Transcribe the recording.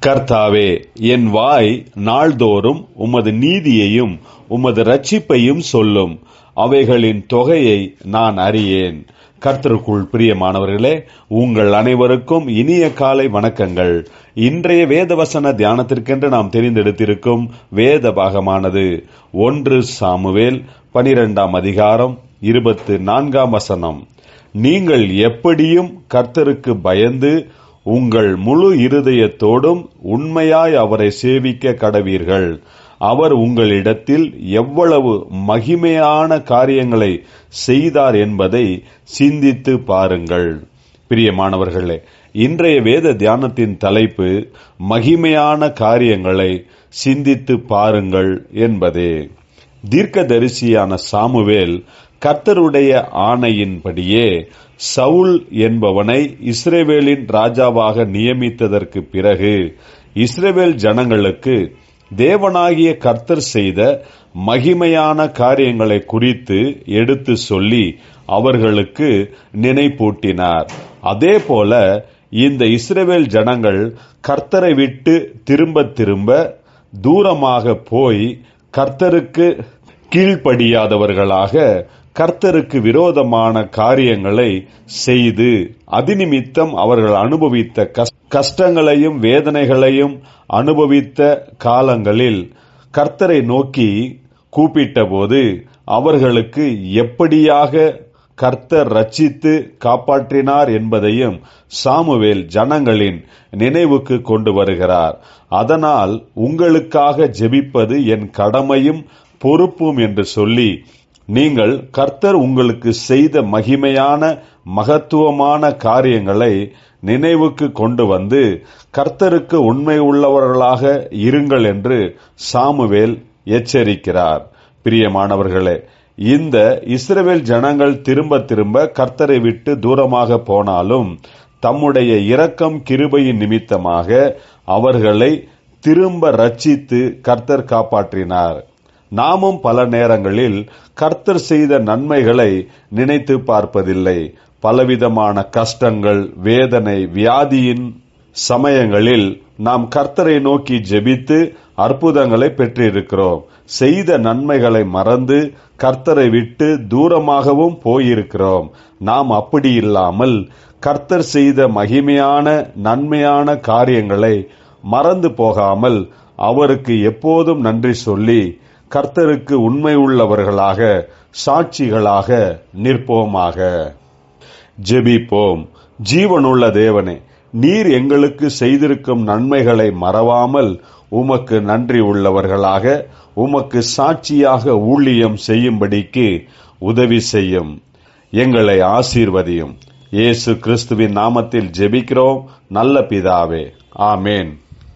கர்த்தாவே என் வாய் நாள்தோறும் உமது நீதியையும் உமது ரட்சிப்பையும் சொல்லும். அவைகளின் தொகையை நான் அறியேன். கர்த்தருக்குள் பிரியமானவர்களே உங்கள் அனைவருக்கும் இனிய காலை வணக்கங்கள். இன்றைய வேதவசன தியானத்திற்கென்று நாம் தெரிந்தெடுத்திருக்கும் வேத பாகமானது ஒன்று சாமுவேல் பனிரெண்டாம் அதிகாரம் இருபத்து நான்காம் வசனம். நீங்கள் எப்படியும் கர்த்தருக்கு பயந்து உங்கள் முழு இருதயத்தோடும் உண்மையாய் அவரை சேவிக்க கடவீர்கள். அவர் உங்களிடத்தில் எவ்வளவு மகிமையான காரியங்களை செய்தார் என்பதை சிந்தித்து பாருங்கள். பிரியமானவர்களே இன்றைய வேத தியானத்தின் தலைப்பு மகிமையான காரியங்களை சிந்தித்து பாருங்கள் என்பதே. தீர்க்கதரிசியான சாமுவேல் கர்த்தருடைய ஆணையின்படியே சவுல் என்பவனை இஸ்ரேவேலின் ராஜாவாக நியமித்ததற்கு பிறகு இஸ்ரேவேல் ஜனங்களுக்கு தேவனாகிய கர்த்தர் செய்த மகிமையான காரியங்களை குறித்து எடுத்து சொல்லி அவர்களுக்கு நினைப்பூட்டினார். அதே போல இந்த இஸ்ரேவேல் ஜனங்கள் கர்த்தரை விட்டு திரும்ப திரும்ப தூரமாக போய் கர்த்தருக்கு கீழ்ப்படியாதவர்களாக கர்த்தருக்கு விரோதமான காரியங்களை செய்து அதிநிமித்தம் அவர்கள் அனுபவித்த கஷ்டங்களையும் வேதனைகளையும் அனுபவித்த காலங்களில் கர்த்தரை நோக்கி கூப்பிட்டபோது அவர்களுக்கு எப்படியாக கர்த்தர் ரட்சித்து காப்பாற்றினார் என்பதையும் சாமுவேல் ஜனங்களின் நினைவுக்கு கொண்டு வருகிறார். அதனால் உங்களுக்காக ஜெபிப்பது என் கடமையும் பொறுப்பும் என்று சொல்லி நீங்கள் கர்த்தர் உங்களுக்கு செய்த மகிமையான மகத்துவமான காரியங்களை நினைவுக்கு கொண்டு வந்து கர்த்தருக்கு உண்மை உள்ளவர்களாக இருங்கள் என்று சாமுவேல் எச்சரிக்கிறார். பிரியமானவர்களே இந்த இஸ்ரவேல் ஜனங்கள் திரும்ப திரும்ப கர்த்தரை விட்டு தூரமாக போனாலும் தம்முடைய இரக்கம் கிருபையின் நிமித்தமாக அவர்களை திரும்ப ரட்சித்து கர்த்தர் காப்பாற்றினார். நாமும் பல நேரங்களில் கர்த்தர் செய்த நன்மைகளை நினைத்து பார்ப்பதில்லை. பலவிதமான கஷ்டங்கள் வேதனை வியாதியின் சமயங்களில் நாம் கர்த்தரை நோக்கி ஜெபித்து அற்புதங்களை பெற்றிருக்கிறோம். செய்த நன்மைகளை மறந்து கர்த்தரை விட்டு தூரமாகவும் போயிருக்கிறோம். நாம் அப்படி இல்லாமல் கர்த்தர் செய்த மகிமையான நன்மையான காரியங்களை மறந்து போகாமல் அவருக்கு எப்போதும் நன்றி சொல்லி கர்த்தருக்கு உண்மை உள்ளவர்களாக சாட்சிகளாக நிற்போமாக. ஜெபிப்போம். ஜீவனுள்ள தேவனே நீர் எங்களுக்கு செய்திருக்கும் நன்மைகளை மறவாமல் உமக்கு நன்றி உள்ளவர்களாக உமக்கு சாட்சியாக ஊழியம் செய்யும்படிக்கு உதவி செய்யும். எங்களை ஆசீர்வதியும். இயேசு கிறிஸ்துவின் நாமத்தில் ஜெபிக்கிறோம். நல்ல பிதாவே. ஆமேன்.